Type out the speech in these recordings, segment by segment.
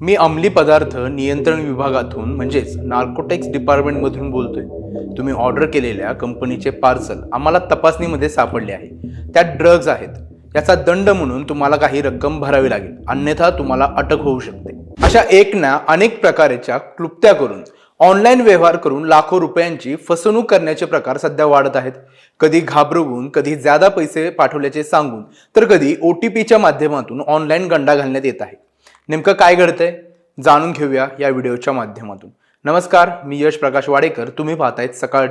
मी अंमली पदार्थ नियंत्रण विभागातून म्हणजेच नार्कोटेक्स डिपार्टमेंटमधून बोलतोय. तुम्ही ऑर्डर केलेल्या कंपनीचे पार्सल आम्हाला तपासणीमध्ये सापडले आहे. त्यात ड्रग्ज आहेत. याचा दंड म्हणून तुम्हाला काही रक्कम भरावी लागेल. अन्यथा तुम्हाला अटक होऊ शकते. अशा एक ना अनेक प्रकारच्या क्लुप्त्या करून ऑनलाईन व्यवहार करून लाखो रुपयांची फसवणूक करण्याचे प्रकार सध्या वाढत आहेत. कधी घाबरवून कधी ज्यादा पैसे पाठवल्याचे सांगून तर कधी ओ टी पीच्या माध्यमातून ऑनलाईन गंडा घालण्यात येत आहे. नेमकं काय घडतंय? जाणून घेऊया या व्हिडिओच्या माध्यमातून. नमस्कार मी यश प्रकाश वाडेकर. तुम्ही पाहतायत सकाळ.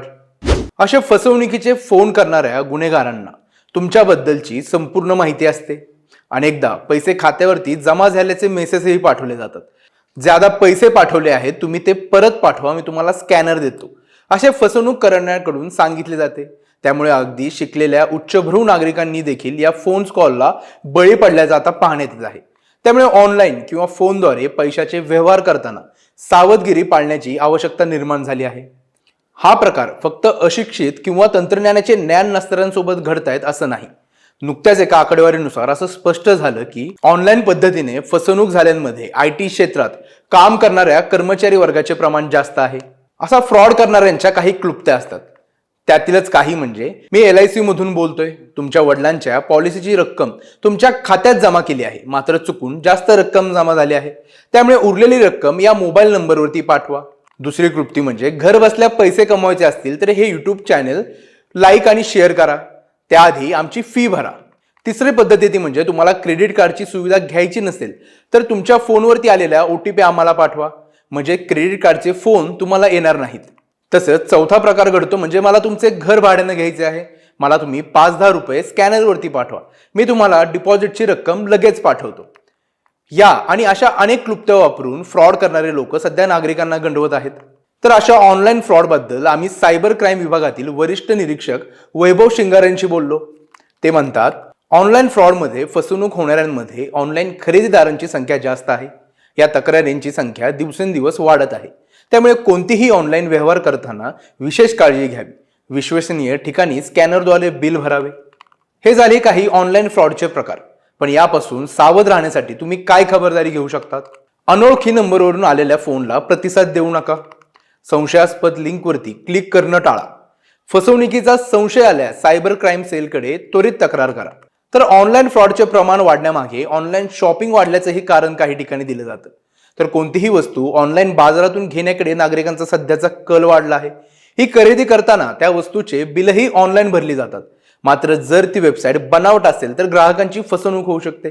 अशा फसवणुकीचे फोन करणाऱ्या गुन्हेगारांना तुमच्याबद्दलची संपूर्ण माहिती असते. अनेकदा पैसे खात्यावरती जमा झाल्याचे मेसेजही पाठवले जातात. ज्यादा पैसे पाठवले आहेत तुम्ही ते परत पाठवा मी तुम्हाला स्कॅनर देतो. असे फसवणूक करण्याकडून सांगितले जाते. त्यामुळे अगदी शिकलेल्या उच्चभ्रू नागरिकांनी देखील या फोन कॉलला बळी पडल्याचं आता पाहण्यात येत आहे. त्यामुळे ऑनलाईन किंवा फोनद्वारे पैशाचे व्यवहार करताना सावधगिरी पाळण्याची आवश्यकता निर्माण झाली आहे. हा प्रकार फक्त अशिक्षित किंवा तंत्रज्ञानाचे ज्ञान नसणाऱ्यांसोबत घडतायत असं नाही. नुकत्याच एका आकडेवारीनुसार असं स्पष्ट झालं की ऑनलाईन पद्धतीने फसवणूक झाल्यांमध्ये आय टी क्षेत्रात काम करणाऱ्या कर्मचारी वर्गाचे प्रमाण जास्त आहे. असा फ्रॉड करणाऱ्यांच्या काही क्लुप्त्या असतात. त्यातीलच काही म्हणजे मी एल आय सी मधून बोलतोय. तुमच्या वडिलांच्या पॉलिसीची रक्कम तुमच्या खात्यात जमा केली आहे. मात्र चुकून जास्त रक्कम जमा झाली आहे. त्यामुळे उरलेली रक्कम या मोबाईल नंबरवरती पाठवा. दुसरी कृप्ती म्हणजे घर बसल्या पैसे कमवायचे असतील तर हे युट्यूब चॅनल लाईक आणि शेअर करा. त्याआधी आमची फी भरा. तिसरी पद्धती ती म्हणजे तुम्हाला क्रेडिट कार्डची सुविधा घ्यायची नसेल तर तुमच्या फोनवरती आलेल्या ओ टी पी आम्हाला पाठवा. म्हणजे क्रेडिट कार्डचे फोन तुम्हाला येणार नाहीत. तसंच चौथा प्रकार घडतो म्हणजे मला तुमचे घर भाड्यानं घ्यायचे आहे. मला तुम्ही पाच दहा रुपये स्कॅनरवरती पाठवा. मी तुम्हाला डिपॉझिटची रक्कम लगेच पाठवतो. या आणि अशा अनेक क्लुप्त्या वापरून फ्रॉड करणारे लोक सध्या नागरिकांना गंडवत आहेत. तर अशा ऑनलाईन फ्रॉडबद्दल आम्ही सायबर क्राईम विभागातील वरिष्ठ निरीक्षक वैभव शिंगारेंशी बोललो. ते म्हणतात ऑनलाईन फ्रॉडमध्ये फसवणूक होणाऱ्यांमध्ये ऑनलाईन खरेदीदारांची संख्या जास्त आहे. या तक्रारींची संख्या दिवसेंदिवस वाढत आहे. त्यामुळे कोणतीही ऑनलाईन व्यवहार करताना विशेष काळजी घ्यावी. विश्वसनीय ठिकाणी स्कॅनरद्वारे बिल भरावे. हे झाले काही ऑनलाईन फ्रॉडचे प्रकार. पण यापासून सावध राहण्यासाठी तुम्ही काय खबरदारी घेऊ शकतात? अनोळखी नंबरवरून आलेल्या फोनला प्रतिसाद देऊ नका. संशयास्पद लिंकवरती क्लिक करणं टाळा. फसवणुकीचा संशय आल्यास सायबर क्राईम सेलकडे त्वरित तक्रार करा. तर ऑनलाईन फ्रॉडचे प्रमाण वाढण्यामागे ऑनलाईन शॉपिंग वाढल्याचंही कारण काही ठिकाणी दिलं जातं. तर कोणतीही वस्तू ऑनलाईन बाजारातून घेण्याकडे नागरिकांचा सध्याचा कल वाढला आहे. ही खरेदी करताना त्या वस्तूचे बिलही ऑनलाईन भरली जातात. मात्र जर ती वेबसाईट बनावट असेल तर ग्राहकांची फसवणूक होऊ शकते.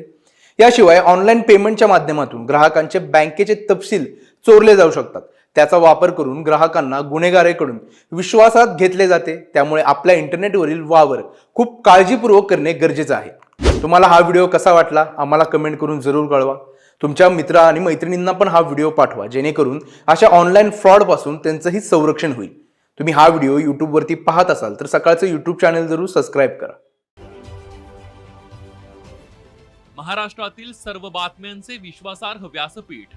याशिवाय ऑनलाईन पेमेंटच्या माध्यमातून ग्राहकांचे बँकेचे तपशील चोरले जाऊ शकतात. त्याचा वापर करून ग्राहकांना गुन्हेगारेकडून विश्वासात घेतले जाते. त्यामुळे आपल्या इंटरनेटवरील वावर खूप काळजीपूर्वक करणे गरजेचं आहे. तुम्हाला हा व्हिडिओ कसा वाटला? आम्हाला कमेंट करून जरूर कळवा. तुमच्या मित्र आणि मैत्रिणींना पण हा व्हिडिओ पाठवा जेणेकरून अशा ऑनलाईन फ्रॉडपासून त्यांचंही संरक्षण होईल. तुम्ही हा व्हिडिओ यूट्यूबवरती पाहत असाल तर सकाळचं यूट्यूब चॅनल जरूर सबस्क्राईब करा. महाराष्ट्रातील सर्व बातम्यांचे विश्वासार्ह व्यासपीठ